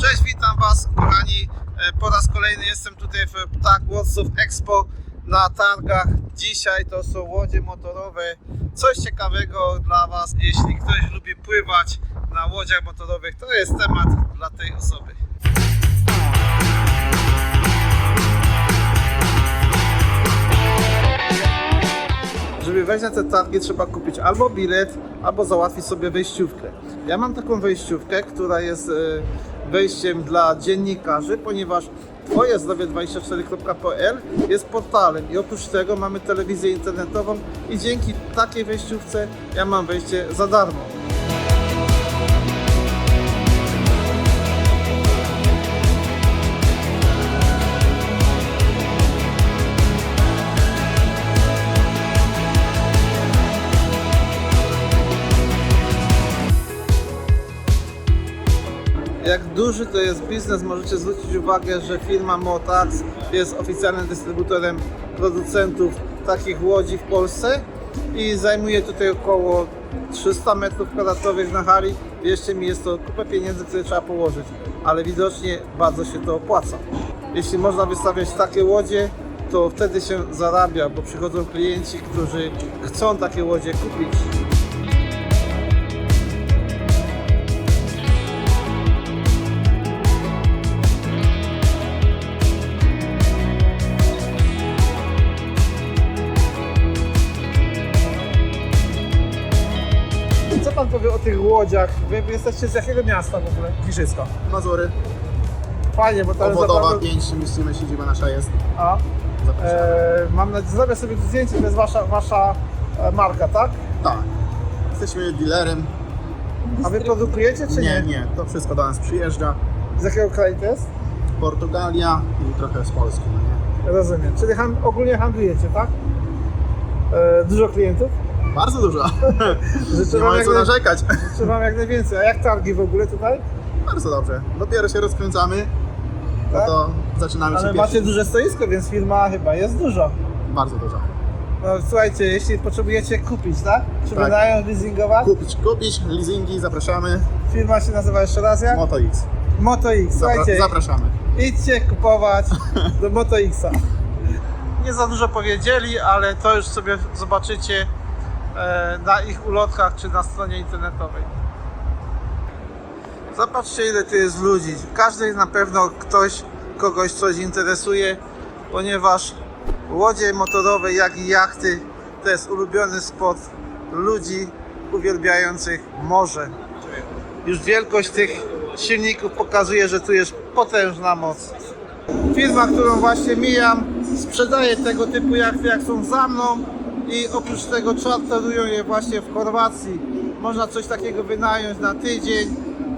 Cześć, witam Was kochani. E, Po raz kolejny jestem tutaj w Ptak Warsaw Expo na targach. Dzisiaj to są łodzie motorowe. Coś ciekawego dla Was, jeśli ktoś lubi pływać na łodziach motorowych, to jest temat dla tej osoby. Żeby wejść na te targi trzeba kupić albo bilet, albo załatwić sobie wejściówkę. Ja mam taką wejściówkę, która jest e, wejściem dla dziennikarzy, ponieważ Twoje zdrowie24.pl jest portalem i oprócz tego mamy telewizję internetową i dzięki takiej wejściówce ja mam wejście za darmo. Duży to jest biznes, możecie zwrócić uwagę, że firma Motax jest oficjalnym dystrybutorem producentów takich łodzi w Polsce i zajmuje tutaj około 300 metrów kwadratowych na hali. Wierzcie mi, jest to kupę pieniędzy, które trzeba położyć, ale widocznie bardzo się to opłaca. Jeśli można wystawiać takie łodzie, to wtedy się zarabia, bo przychodzą klienci, którzy chcą takie łodzie kupić. Co pan powie o tych łodziach? Wy jesteście z jakiego miasta w ogóle? Giżycko, Mazury, Fajnie, bo tam obwodowa, naprawdę... 5 mieścimy, siedziba nasza jest. A, Zapraszamy. e, mam nadzieję, zrobię sobie tu zdjęcie, to jest wasza, wasza e, marka, tak? Tak. Jesteśmy dealerem. A wy produkujecie czy nie? Nie, nie, to wszystko do nas przyjeżdża. Z jakiego kraju to jest? Portugalia i trochę z Polski, no nie? Rozumiem. Czyli ham, ogólnie handlujecie, tak? E, dużo klientów? Bardzo dużo. Życzę Nie wam, mamy jak co naj... narzekać. Życzę wam jak najwięcej. A jak targi w ogóle tutaj? Bardzo dobrze. Dopiero się rozkręcamy, no Tak? to zaczynamy Ale się macie pierwsi. duże stoisko, więc firma chyba jest duża. Bardzo dużo. No słuchajcie, jeśli potrzebujecie kupić, tak? Czy Tak. leasingować? Kupić, kupić, leasingi, zapraszamy. Firma się nazywa jeszcze raz jak? Moto X. Moto X. Zapra- Słuchajcie, zapraszamy. idźcie kupować do Moto Xa. Nie za dużo powiedzieli, ale to już sobie zobaczycie na ich ulotkach czy na stronie internetowej. Zobaczcie ile tu jest ludzi. Każdy na pewno ktoś, kogoś coś interesuje, ponieważ łodzie motorowe jak i jachty to jest ulubiony sport ludzi uwielbiających morze. Już wielkość tych silników pokazuje, że tu jest potężna moc. Firma, którą właśnie mijam, sprzedaje tego typu jachty, jak są za mną i oprócz tego czarterują je właśnie w Chorwacji. Można coś takiego wynająć na tydzień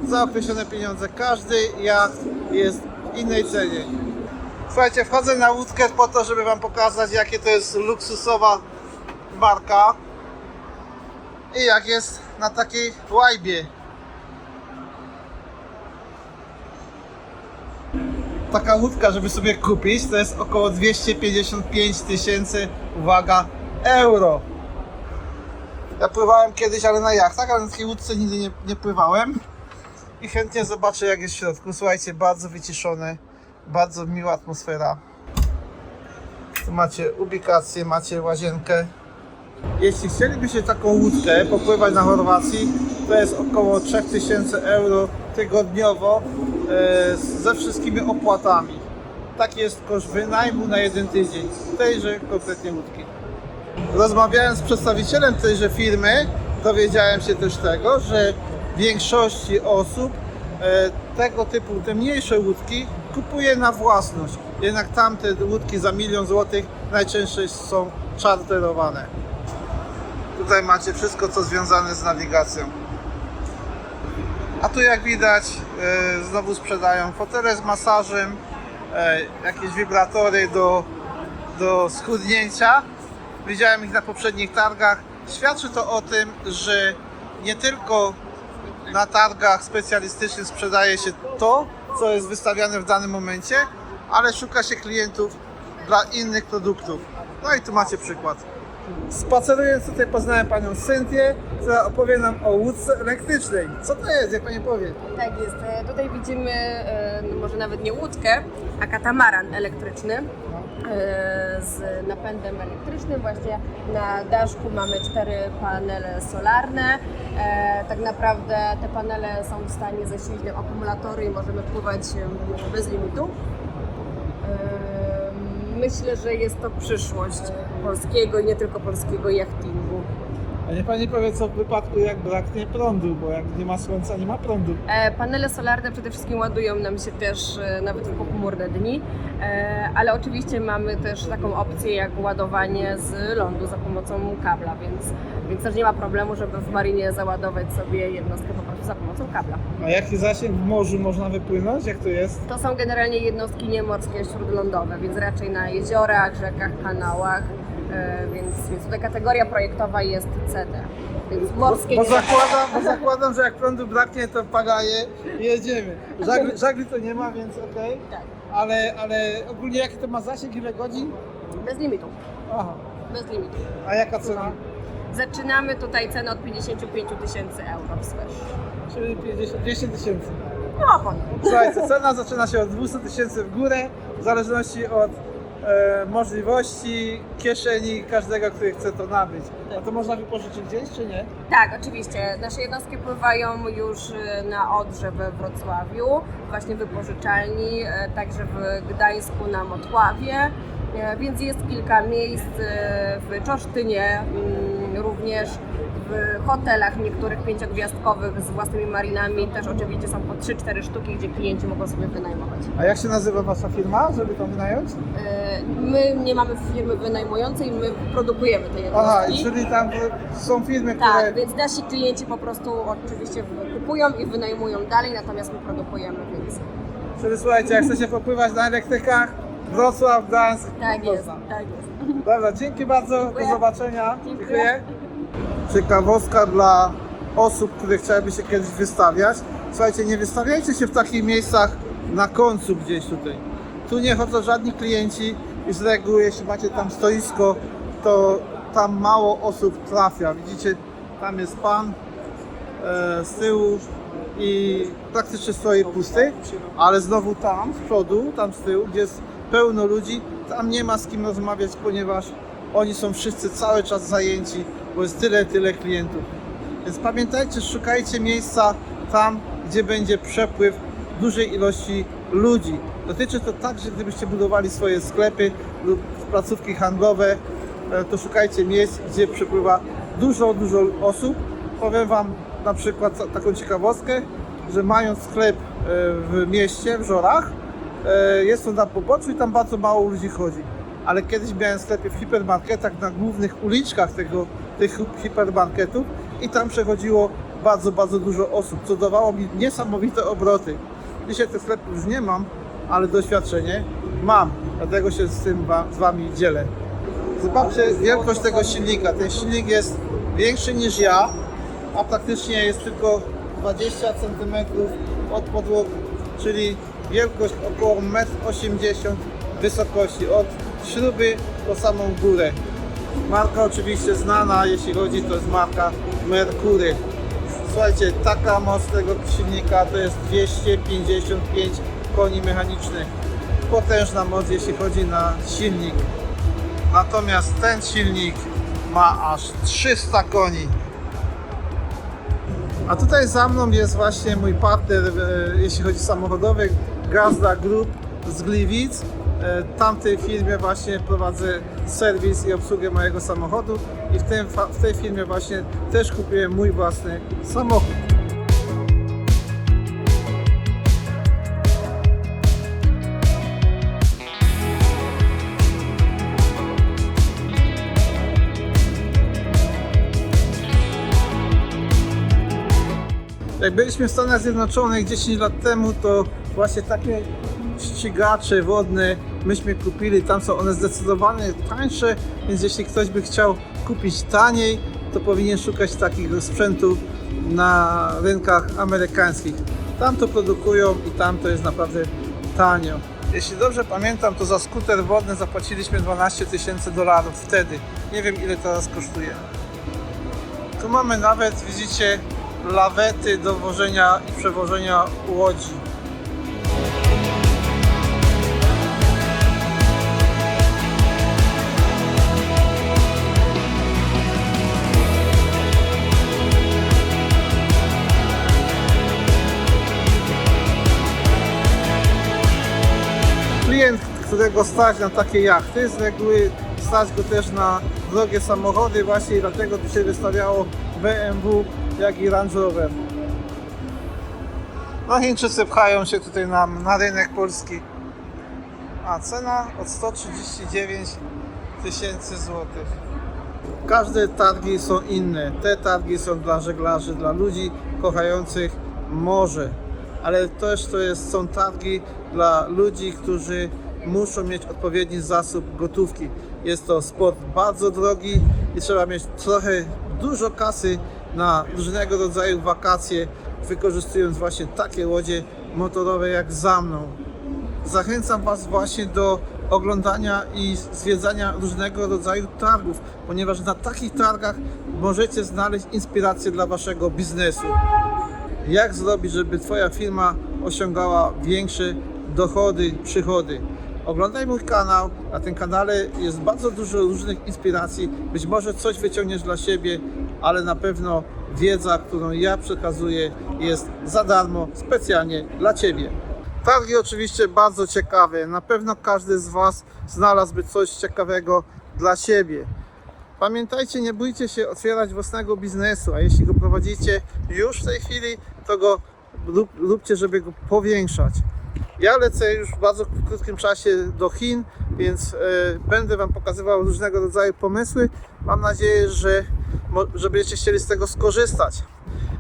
za określone pieniądze. Każdy jacht jest w innej cenie. Słuchajcie, wchodzę na łódkę po to, żeby Wam pokazać, jakie to jest luksusowa marka i jak jest na takiej łajbie. taka łódka, żeby sobie kupić, to jest około 255 tysięcy, uwaga, euro. Ja pływałem kiedyś, ale na jachtach, ale na takiej łódce nigdy nie, nie pływałem. I chętnie zobaczę, jak jest w środku. Słuchajcie, bardzo wyciszone, bardzo miła atmosfera. Tu macie ubikację, macie łazienkę. Jeśli chcielibyście taką łódkę popływać na Chorwacji, to jest około 3000 euro tygodniowo e, ze wszystkimi opłatami. Taki jest koszt wynajmu na jeden tydzień tejże konkretnie łódki. Rozmawiając z przedstawicielem tejże firmy, dowiedziałem się też tego, że większości osób e, tego typu, te mniejsze łódki kupuje na własność. Jednak tamte łódki za milion złotych najczęściej są czarterowane. Tutaj macie wszystko, co związane z nawigacją. A tu jak widać, e, znowu sprzedają fotele z masażem, e, jakieś wibratory do, do schudnięcia. Widziałem ich na poprzednich targach. Świadczy to o tym, że nie tylko na targach specjalistycznych sprzedaje się to, co jest wystawiane w danym momencie, ale szuka się klientów dla innych produktów. No i tu macie przykład. Spacerując tutaj poznałem panią Cynthię, która opowie nam o łódce elektrycznej. Co to jest, jak pani powie? Tak jest. E, Tutaj widzimy e, może nawet nie łódkę, a katamaran elektryczny z napędem elektrycznym. Właśnie na daszku mamy cztery panele solarne. E, Tak naprawdę te panele są w stanie zasilić nam akumulatory i możemy pływać em, bez limitu. E, Myślę, że jest to przyszłość polskiego i nie tylko polskiego jachtingu. A niech pani powie, co w wypadku jak braknie prądu, bo jak nie ma słońca, nie ma prądu. E, Panele solarne przede wszystkim ładują nam się też e, nawet w pochmurne dni, e, ale oczywiście mamy też taką opcję jak ładowanie z lądu za pomocą kabla, więc, więc też nie ma problemu, żeby w marinie załadować sobie jednostkę po prostu za pomocą kabla. A jaki zasięg w morzu można wypłynąć? Jak to jest? To są generalnie jednostki niemorskie, śródlądowe, więc raczej na jeziorach, rzekach, kanałach, więc, więc tutaj kategoria projektowa jest CD. Więc morskie Bo nie zakładam, bo zakładam, że jak prądu braknie, to pagaje i jedziemy. Żagli, żagli to nie ma, więc okej. Tak, Ale, ale ogólnie jaki to ma zasięg, ile godzin? bez limitu, Aha. bez limitu. A jaka cena? Zaczynamy tutaj cenę od 55 tysięcy euro w. Czyli 50, 200 tysięcy. No, ponad. Słuchajcie, cena zaczyna się od 200 tysięcy w górę, w zależności od e, możliwości kieszeni każdego, który chce to nabyć. A to można wypożyczyć gdzieś, czy nie? Tak, oczywiście. Nasze jednostki pływają już y, na Odrze we Wrocławiu, właśnie wypożyczalni, e, także w Gdańsku na Motławie, e, więc jest kilka miejsc e, w Czorsztynie, mm, również w hotelach niektórych pięciogwiazdkowych z własnymi marinami, też oczywiście są po 3-4 sztuki, gdzie klienci mogą sobie wynajmować. A jak się nazywa wasza firma, żeby to wynająć? E, My nie mamy firmy wynajmującej, my produkujemy te jednostki. Aha, czyli tam są firmy, które... Tak, więc nasi klienci po prostu oczywiście kupują i wynajmują dalej, natomiast my produkujemy, więc Czyli słuchajcie, jak chcecie popływać na elektrykach, Wrocław, Gdańsk, tak jest, tak jest. Dobra, dzięki bardzo, Dziękuję. do zobaczenia. Dziękuję. Ciekawostka dla osób, które chciałyby się kiedyś wystawiać. Słuchajcie, nie wystawiajcie się w takich miejscach na końcu gdzieś tutaj. Tu nie chodzą żadni klienci i z reguły, jeśli macie tam stoisko, to tam mało osób trafia. Widzicie, tam jest pan e, z tyłu i praktycznie stoi pusty, ale znowu tam z przodu, tam z tyłu, gdzie jest pełno ludzi, tam nie ma z kim rozmawiać, ponieważ oni są wszyscy cały czas zajęci, bo jest tyle, tyle klientów. Więc pamiętajcie, szukajcie miejsca tam, gdzie będzie przepływ dużej ilości ludzi. Dotyczy to także, gdybyście budowali swoje sklepy lub placówki handlowe, e, to szukajcie miejsc, gdzie przepływa dużo, dużo osób. Powiem Wam na przykład ta- taką ciekawostkę, że mając sklep e, w mieście, w Żorach, e, jest to na poboczu i tam bardzo mało ludzi chodzi. Ale kiedyś miałem sklepy w hipermarketach na głównych uliczkach tego, tych hipermarketów i tam przechodziło bardzo, bardzo dużo osób, co dawało mi niesamowite obroty. Dzisiaj tych sklepów już nie mam, ale doświadczenie mam, dlatego się z tym z Wami dzielę. Zobaczcie wielkość tego silnika. Ten silnik jest większy niż ja, a praktycznie jest tylko 20 cm od podłogi, czyli wielkość około 1,80 m wysokości, od śruby po samą górę. Marka oczywiście znana, jeśli chodzi, to jest marka Mercury. Słuchajcie, taka moc tego silnika to jest 255 koni mechanicznych. Potężna moc, jeśli chodzi na silnik. Natomiast ten silnik ma aż 300 koni. A tutaj za mną jest właśnie mój partner, e, jeśli chodzi samochodowy, Gazda Group z Gliwic. E, Tamtej firmie właśnie prowadzę serwis i obsługę mojego samochodu i w, tym, w tej firmie właśnie też kupiłem mój własny samochód. Jak byliśmy w Stanach Zjednoczonych 10 lat temu, to właśnie takie ścigacze wodne myśmy kupili. Tam są one zdecydowanie tańsze, więc jeśli ktoś by chciał kupić taniej, to powinien szukać takiego sprzętu na rynkach amerykańskich. Tam to produkują i tam to jest naprawdę tanio. Jeśli dobrze pamiętam, to za skuter wodny zapłaciliśmy 12 tysięcy dolarów wtedy. Nie wiem ile teraz kosztuje. Tu mamy nawet, widzicie, lawety do wożenia i przewożenia łodzi. Klient, którego stać na takie jachty, z reguły stać go też na drogie samochody, właśnie dlatego tu się wystawiało BMW, jak i Range Rover. No Chińczycy pchają się tutaj na, na rynek polski. A cena od 139 tysięcy złotych. Każde targi są inne. Te targi są dla żeglarzy, dla ludzi kochających morze. Ale też to jest, są targi dla ludzi, którzy muszą mieć odpowiedni zasób gotówki. Jest to sport bardzo drogi i trzeba mieć trochę dużo kasy na różnego rodzaju wakacje, wykorzystując właśnie takie łodzie motorowe jak za mną. Zachęcam Was właśnie do oglądania i zwiedzania różnego rodzaju targów, ponieważ na takich targach możecie znaleźć inspirację dla Waszego biznesu. Jak zrobić, żeby Twoja firma osiągała większe dochody, przychody? Oglądaj mój kanał. Na tym kanale jest bardzo dużo różnych inspiracji. Być może coś wyciągniesz dla siebie, ale na pewno wiedza, którą ja przekazuję, jest za darmo, specjalnie dla Ciebie. Targi oczywiście bardzo ciekawe. Na pewno każdy z Was znalazłby coś ciekawego dla siebie. Pamiętajcie, nie bójcie się otwierać własnego biznesu, a jeśli go prowadzicie już w tej chwili, to go róbcie, żeby go powiększać. Ja lecę już w bardzo krótkim czasie do Chin, więc e, będę Wam pokazywał różnego rodzaju pomysły. Mam nadzieję, że, że będziecie chcieli z tego skorzystać.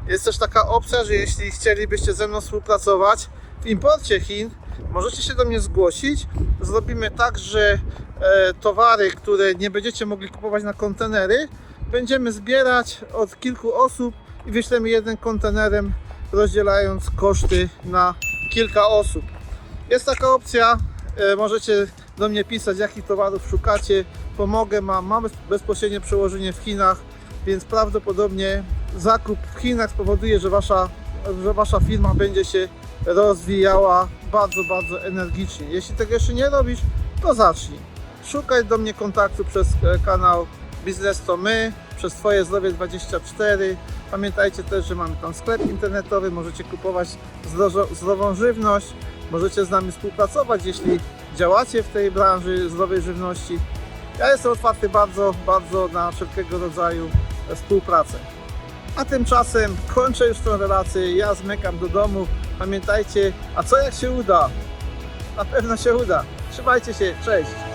Jest też taka opcja, że jeśli chcielibyście ze mną współpracować w imporcie Chin, możecie się do mnie zgłosić. Zrobimy tak, że towary, które nie będziecie mogli kupować na kontenery, będziemy zbierać od kilku osób i wyślemy jeden kontenerem, rozdzielając koszty na kilka osób. Jest taka opcja, e, możecie do mnie pisać, jakich towarów szukacie, pomogę, mam, mam bez- bezpośrednie przełożenie w Chinach, więc prawdopodobnie zakup w Chinach spowoduje, że wasza, że wasza firma będzie się rozwijała bardzo, bardzo energicznie. Jeśli tego jeszcze nie robisz, to zacznij. Szukaj do mnie kontaktu przez e, kanał Biznes to My, przez Twoje Zdrowie 24. Pamiętajcie też, że mamy tam sklep internetowy, możecie kupować zdrową żywność, możecie z nami współpracować, jeśli działacie w tej branży zdrowej żywności. Ja jestem otwarty bardzo, bardzo na wszelkiego rodzaju współpracę. A tymczasem kończę już tę relację, ja zmykam do domu. Pamiętajcie, a co jak się uda? Na pewno się uda. Trzymajcie się, cześć!